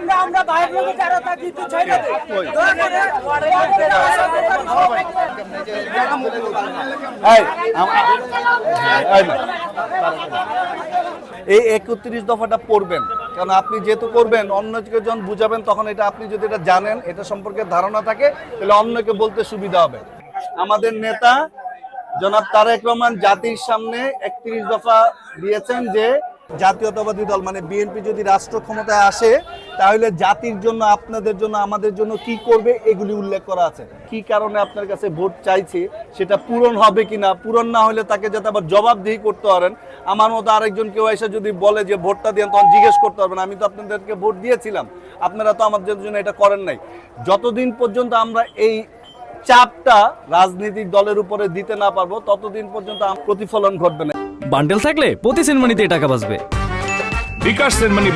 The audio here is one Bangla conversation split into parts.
আমরা আমরা বাইরের লোকে যারা থাকি দে এই, না। এই একত্রিশ দফাটা পড়বেন কারণ আপনি যেহেতু করবেন অন্যকে যখন বুঝাবেন তখন এটা আপনি যদি এটা জানেন এটা সম্পর্কে ধারণা থাকে তাহলে অন্যকে বলতে সুবিধা হবে আমাদের নেতা জনাব তারেক রহমান জাতির সামনে একত্রিশ দফা দিয়েছেন যে জাতীয়তাবাদী দল মানে বিএনপি যদি রাষ্ট্র ক্ষমতায় আসে তাহলে জাতির জন্য, আপনাদের জন্য, আমাদের জন্য কি করবে, এগুলি উল্লেখ করা আছে। কি কারণে আপনার কাছে ভোট চাইছি, সেটা পূরণ হবে কিনা, পূরণ না হলে তাকে যাতে আবার জবাবদিহি করতে পারেন। আমার মতো আরেকজন কেউ এসে যদি বলে যে ভোটটা দিয়ে তখন জিজ্ঞেস করতে পারবেন, আমি তো আপনাদেরকে ভোট দিয়েছিলাম, আপনারা তো আমাদের জন্য এটা করেন নাই। যতদিন পর্যন্ত আমরা এই চাপটা রাজনৈতিক দলের উপরে দিতে না পারব, ততদিন পর্যন্ত প্রতিফলন ঘটবে না। বান্ডেল থাকলে প্রতি সিনেমানিতে টাকা বাঁচবে।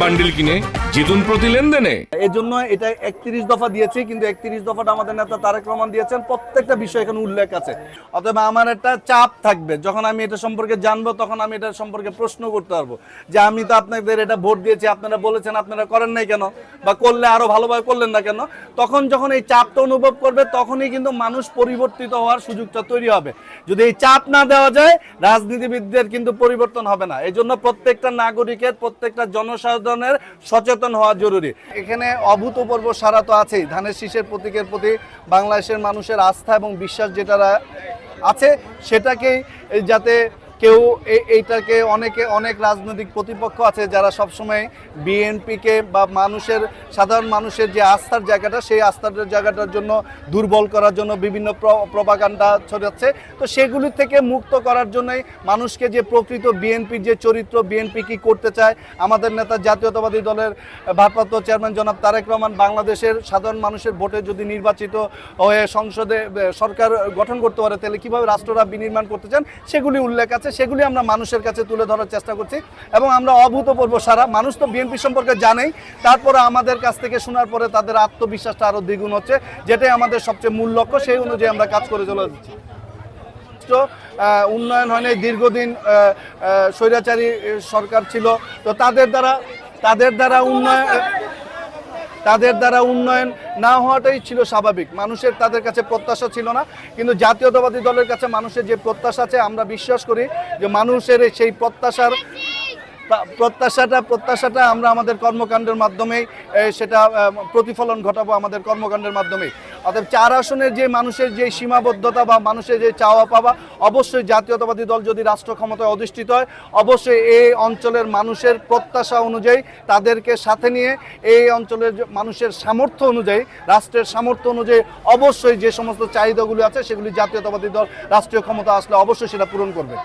বান্ডিল কিনে জিতুন প্রতি লেনদেনে। এই জন্য এটা একত্রিশ দফা দিয়েছি, কিন্তু একত্রিশ দফাটা আমাদের নেতা তারেক রহমান দিয়েছেন। প্রত্যেকটা বিষয় এখানে উল্লেখ আছে। অতএব আমার একটা চাপ থাকবে। যখন আমি এটা সম্পর্কে জানব, তখন আমি এটা সম্পর্কে প্রশ্ন করতে পারব। যে আমি তো আপনাদের এটা ভোট দিয়েছি, আপনারা বলেছেন, আপনারা করেন নাই কেন? বা করলে আরও ভালোভাবে করলেন না কেন? তখন যখন এই চাপটা অনুভব করবে, তখনই কিন্তু মানুষ পরিবর্তিত হওয়ার সুযোগটা তৈরি হবে। যদি এই চাপ না দেওয়া যায়, রাজনীতিবিদদের কিন্তু পরিবর্তন হবে না। এই জন্য প্রত্যেকটা নাগরিকের প্রত্যেকটা জনসাধারণের সচেতন হওয়া জরুরি। এখানে অভূতপূর্ব সারা তো আছেই। ধানের শীষের প্রতীকের প্রতি বাংলাদেশের মানুষের আস্থা এবং বিশ্বাস যেটা আছে, সেটাকেই যাতে কেউ এইটাকে অনেকে, অনেক রাজনৈতিক প্রতিপক্ষ আছে যারা সবসময় বিএনপিকে বা মানুষের, সাধারণ মানুষের যে আস্থার জায়গাটা, সেই আস্থার জায়গাটার জন্য দুর্বল করার জন্য বিভিন্ন প্রপাগান্ডা ছড়াচ্ছে। তো সেগুলি থেকে মুক্ত করার জন্যই মানুষকে যে প্রকৃত বিএনপির যে চরিত্র, বিএনপি কি করতে চায়, আমাদের নেতা জাতীয়তাবাদী দলের ভারপ্রাপ্ত চেয়ারম্যান জনাব তারেক রহমান বাংলাদেশের সাধারণ মানুষের ভোটে যদি নির্বাচিত হয়ে সংসদে সরকার গঠন করতে পারে, তাহলে কীভাবে রাষ্ট্ররা বিনির্মাণ করতে চান, সেগুলি উল্লেখ আছে। সেগুলি আমরা মানুষের কাছে তুলে ধরার চেষ্টা করছি এবং আমরা অভূতপূর্ব সারা। মানুষ তো বিএনপি সম্পর্কে জানেই। তারপরে আমাদের কাছ থেকে শোনার পরে তাদের আত্মবিশ্বাসটা আরও দ্বিগুণ হচ্ছে যেটাই আমাদের সবচেয়ে মূল লক্ষ্য সেই অনুযায়ী আমরা কাজ করে চলে যাচ্ছি। আহ, উন্নয়ন হয়নি দীর্ঘদিন স্বৈরাচারী সরকার ছিল। তো তাদের দ্বারা তাদের দ্বারা উন্নয়ন তাদের দ্বারা উন্নয়ন না হওয়াটাই ছিল স্বাভাবিক। মানুষের তাদের কাছে প্রত্যাশা ছিল না। কিন্তু জাতীয়তাবাদী দলের কাছে মানুষের যে প্রত্যাশা আছে, আমরা বিশ্বাস করি যে মানুষের সেই প্রত্যাশার প্রত্যাশাটা প্রত্যাশাটা আমরা আমাদের কর্মকাণ্ডের মাধ্যমে সেটা প্রতিফলন ঘটাবো আমাদের কর্মকাণ্ডের মাধ্যমে অর্থাৎ চার আসনের যে মানুষের যে সীমাবদ্ধতা বা মানুষের যে চাওয়া পাওয়া, অবশ্যই জাতীয়তাবাদী দল যদি রাষ্ট্র ক্ষমতায় অধিষ্ঠিত হয়, অবশ্যই এই অঞ্চলের মানুষের প্রত্যাশা অনুযায়ী তাদেরকে সাথে নিয়ে এই অঞ্চলের মানুষের সামর্থ্য অনুযায়ী, রাষ্ট্রের সামর্থ্য অনুযায়ী অবশ্যই যে সমস্ত চাহিদাগুলি আছে, সেগুলি জাতীয়তাবাদী দল রাষ্ট্রীয় ক্ষমতা আসলে অবশ্যই সেটা পূরণ করবে।